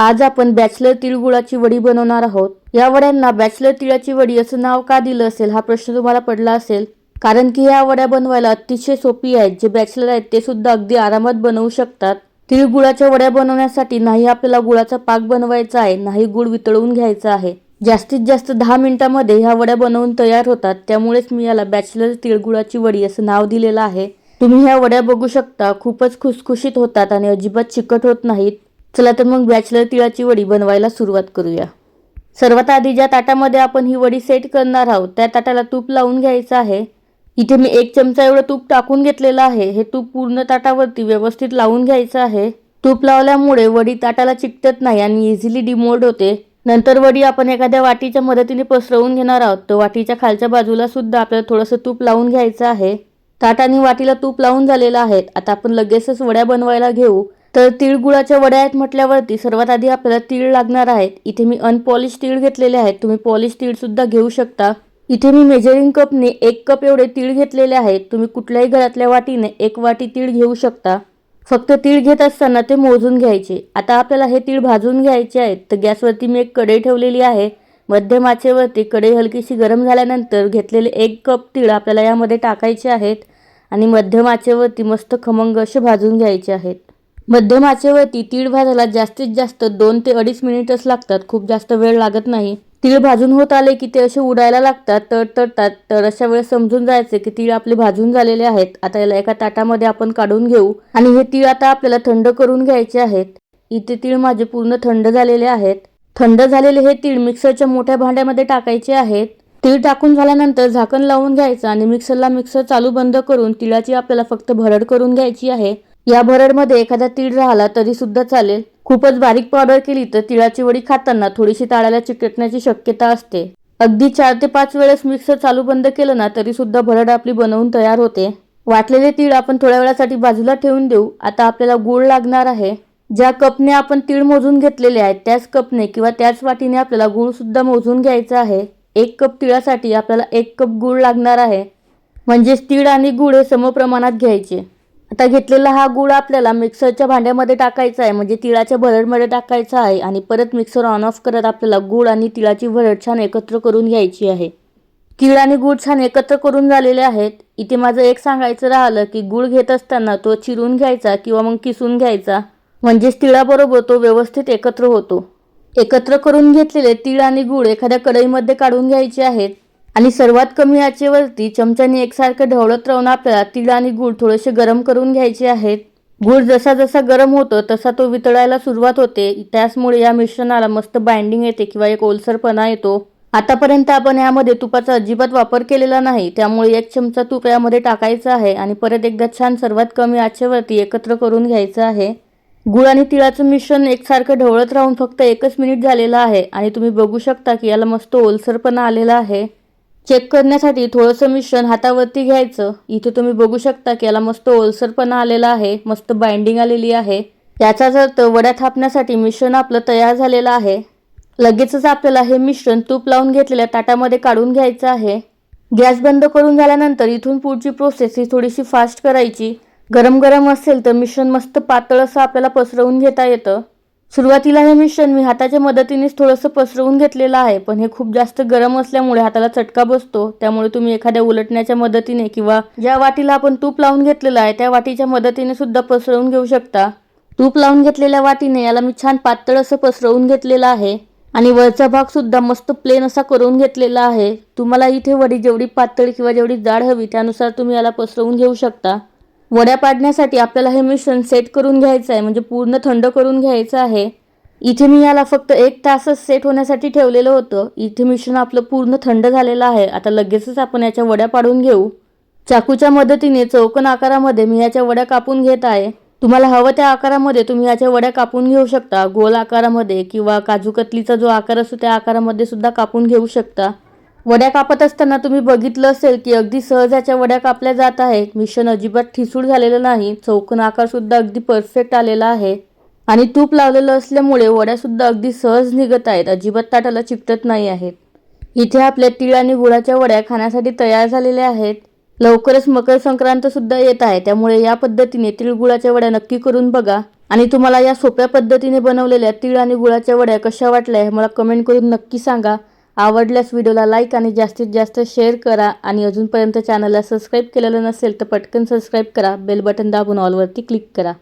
आज आपण बॅचलर तिळगुळाची वडी बनवणार आहोत. या वड्यांना बॅचलर तिळाची वडी असं नाव का दिलं असेल हा प्रश्न तुम्हाला पडला असेल. कारण की ह्या वड्या बनवायला अतिशय सोपी आहेत. जे बॅचलर आहेत ते सुद्धा अगदी आरामात बनवू शकतात. तिळगुळाच्या वड्या बनवण्यासाठी नाही आपल्याला गुळाचा पाक बनवायचा आहे नाही गुळ वितळवून घ्यायचा आहे. जास्तीत जास्त दहा मिनिटांमध्ये ह्या वड्या बनवून तयार होतात. त्यामुळेच मी याला बॅचलर तिळगुळाची वडी असं नाव दिलेलं आहे. तुम्ही ह्या वड्या बघू शकता. खूपच खुसखुशीत होतात आणि अजिबात चिकट होत नाहीत. चला तर मग बॅचलर तिळाची वडी बनवायला सुरुवात करूया. सर्वात आधी ज्या ताटामध्ये आपण ही वडी सेट करणार आहोत त्या ताटाला तूप लावून घ्यायचं आहे. इथे मी एक चमचा एवढं तूप टाकून घेतलेलं आहे. हे तूप पूर्ण ताटावरती व्यवस्थित लावून घ्यायचं आहे. तूप लावल्यामुळे वडी ताटाला चिकटत नाही आणि इझिली डिमोल्ड होते. नंतर वडी आपण एखाद्या वाटीच्या मदतीने पसरवून घेणार आहोत. तर वाटीच्या खालच्या बाजूला सुद्धा आपल्याला थोडंसं तूप लावून घ्यायचं आहे. ताट आणि वाटीला तूप लावून झालेलं आहे. आता आपण लगेचच वड्या बनवायला घेऊ. तर तिळगुळाच्या वड्या आहेत म्हटल्यावरती सर्वात आधी आपल्याला तीळ लागणार आहेत. इथे मी अनपॉलिश तीळ घेतलेले आहेत. तुम्ही पॉलिश तीळसुद्धा घेऊ शकता. इथे मी मेजरिंग कपने एक कप एवढे तीळ घेतलेले आहेत. तुम्ही कुठल्याही घरातल्या वाटीने एक वाटी तीळ घेऊ शकता. फक्त तीळ घेत असताना ते मोजून घ्यायचे. आता आपल्याला हे तीळ भाजून घ्यायचे आहेत. तर गॅसवरती मी एक कढई ठेवलेली आहे. मध्यम आचेवरती कढई हलकीशी गरम झाल्यानंतर घेतलेले एक कप तीळ आपल्याला यामध्ये टाकायचे आहेत. आणि मध्यम आचेवरती मस्त खमंग असे भाजून घ्यायचे आहेत. मध्यम आचेवरती तीळ भाजायला जास्तीत जास्त दोन ते अडीच मिनिटच लागतात. खूप जास्त वेळ लागत नाही. तीळ भाजून होत आले की ते असे उडायला लागतात तडतडतात तर अशा वेळेस समजून जायचे की तीळ आपले भाजून झालेले आहेत. आता याला एका ताटामध्ये आपण काढून घेऊ. आणि हे तीळ आता आपल्याला थंड करून घ्यायचे आहेत. इथे तीळ माझे पूर्ण थंड झालेले आहेत. थंड झालेले हे तीळ मिक्सरच्या मोठ्या भांड्यामध्ये टाकायचे आहेत. तीळ टाकून झाल्यानंतर झाकण लावून घ्यायचं आणि मिक्सरला मिक्सर चालू बंद करून तिळाची आपल्याला फक्त भरड करून घ्यायची आहे. या भरडमध्ये एखादा तीळ राहिला तरी सुद्धा चालेल. खूपच बारीक पावडर केली तर तिळाची वडी खाताना थोडीशी ताळाला चिकटण्याची शक्यता असते. अगदी चार ते पाच वेळेस मिक्सर चालू बंद केलं ना तरी सुद्धा भरड आपली बनवून तयार होते. वाटलेले तीळ आपण थोड्या वेळासाठी बाजूला ठेवून देऊ. आता आपल्याला गूळ लागणार आहे. ज्या कपने आपण तीळ मोजून घेतलेले आहेत त्याच कपने किंवा त्याच वाटीने आपल्याला गूळ सुद्धा मोजून घ्यायचा आहे. एक कप तिळासाठी आपल्याला एक कप गूळ लागणार आहे. म्हणजेच तीळ आणि गूळ हे समप्रमाणात घ्यायचे. आता घेतलेला हा गुळ आपल्याला मिक्सरच्या भांड्यामध्ये टाकायचा आहे. म्हणजे तिळाच्या भरडमध्ये टाकायचा आहे. आणि परत मिक्सर ऑन ऑफ करत आपल्याला गुळ आणि तिळाची भरड छान एकत्र करून घ्यायची आहे. तीळ आणि गुळ छान एकत्र करून झालेले आहेत. इथे माझं एक सांगायचं राहिलं की गुळ घेत असताना तो चिरून घ्यायचा किंवा मग किसून घ्यायचा. म्हणजेच तिळाबरोबर तो व्यवस्थित एकत्र होतो. एकत्र करून घेतलेले तीळ आणि गुळ एखाद्या कढईमध्ये काढून घ्यायचे आहेत. आणि सर्वात कमी आचेवरती चमच्याने एकसारखं ढवळत राहून आपल्याला तीळ आणि गुळ थोडेसे गरम करून घ्यायचे आहेत. गुळ जसा जसा गरम होतो तसा तो वितळायला सुरुवात होते. त्याचमुळे या मिश्रणाला मस्त बाइंडिंग येते किंवा एक ओलसरपणा येतो. आतापर्यंत आपण यामध्ये तुपाचा अजिबात वापर केलेला नाही. त्यामुळे एक चमचा तूप यामध्ये टाकायचा आहे आणि परत एकदा छान सर्वात कमी आचेवरती एकत्र करून घ्यायचं आहे. गुळ आणि तिळाचं मिश्रण एकसारखं ढवळत राहून फक्त एकच मिनिट झालेलं आहे आणि तुम्ही बघू शकता की याला मस्त ओलसरपणा आलेला आहे. चेक करण्यासाठी थोडंसं मिश्रण हातावरती घ्यायचं. इथे तुम्ही बघू शकता की याला मस्त ओलसरपणा आलेला आहे मस्त बाइंडिंग आलेली आहे. याचाच अर्थ वड्या थापण्यासाठी मिश्रण आपलं तयार झालेलं आहे. लगेचच आपल्याला हे मिश्रण तूप लावून घेतलेल्या ताटामध्ये काढून घ्यायचं आहे. गॅस बंद करून झाल्यानंतर इथून पुढची प्रोसेस ही थोडीशी फास्ट करायची. गरम गरम असेल तर मिश्रण मस्त पातळ असं आपल्याला पसरवून घेता येतं. सुरुवातीला हे मिश्रण मी हाताच्या मदतीनेच थोडंसं पसरवून घेतलेलं आहे पण हे खूप जास्त गरम असल्यामुळे हाताला चटका बसतो. त्यामुळे तुम्ही एखाद्या उलटण्याच्या मदतीने किंवा ज्या वाटीला आपण तूप लावून घेतलेलं आहे त्या वाटीच्या मदतीने सुद्धा पसरवून घेऊ शकता. तूप लावून घेतलेल्या वाटीने याला मी छान पातळ असं पसरवून घेतलेलं आहे आणि वरचा भाग सुद्धा मस्त प्लेन असा करून घेतलेला आहे. तुम्हाला इथे वडी जेवढी पातळ किंवा जेवढी जाड हवी त्यानुसार तुम्ही याला पसरवून घेऊ शकता. वड्या पाडण्यासाठी आपल्याला हे मिश्रण सेट करून घ्यायचं आहे म्हणजे पूर्ण थंड करून घ्यायचं आहे. इथे मी याला फक्त एक तासच सेट होण्यासाठी ठेवलेलं होतं. इथे मिश्रण आपलं पूर्ण थंड झालेलं आहे. आता लगेचच आपण याच्या वड्या पाडून घेऊ. चाकूच्या मदतीने चौकन आकारामध्ये मी याच्या वड्या कापून घेत आहे. तुम्हाला हवं त्या आकारामध्ये तुम्ही याच्या वड्या कापून घेऊ शकता. गोल आकारामध्ये किंवा काजूकतलीचा जो आकार असतो त्या आकारामध्ये सुद्धा कापून घेऊ शकता. वड्या कापत असताना तुम्ही बघितलं असेल की अगदी सहज याच्या वड्या कापल्या जात आहेत. मिश्रण अजिबात ठिसूळ झालेलं नाही. चौकोन आकार सुद्धा अगदी परफेक्ट आलेला आहे. आणि तूप लावलेलं असल्यामुळे वड्या सुद्धा अगदी सहज निघत आहेत. अजिबात ताटाला चिकटत नाही आहेत. इथे आपल्या तीळ आणि गुळाच्या वड्या खाण्यासाठी तयार झालेल्या आहेत. लवकरच मकर संक्रांत सुद्धा येत आहे. त्यामुळे या पद्धतीने तिळगुळाच्या वड्या नक्की करून बघा. आणि तुम्हाला या सोप्या पद्धतीने बनवलेल्या तीळ आणि गुळाच्या वड्या कशा वाटल्या हे मला कमेंट करून नक्की सांगा. आवडल्यास व्हिडिओला लाईक आणि जास्तीत जास्त शेअर करा आणि अजूनपर्यंत चॅनलला सबस्क्राईब केलेलं नसेल तर पटकन सबस्क्राईब करा बेल बटन दाबून ऑलवरती क्लिक करा.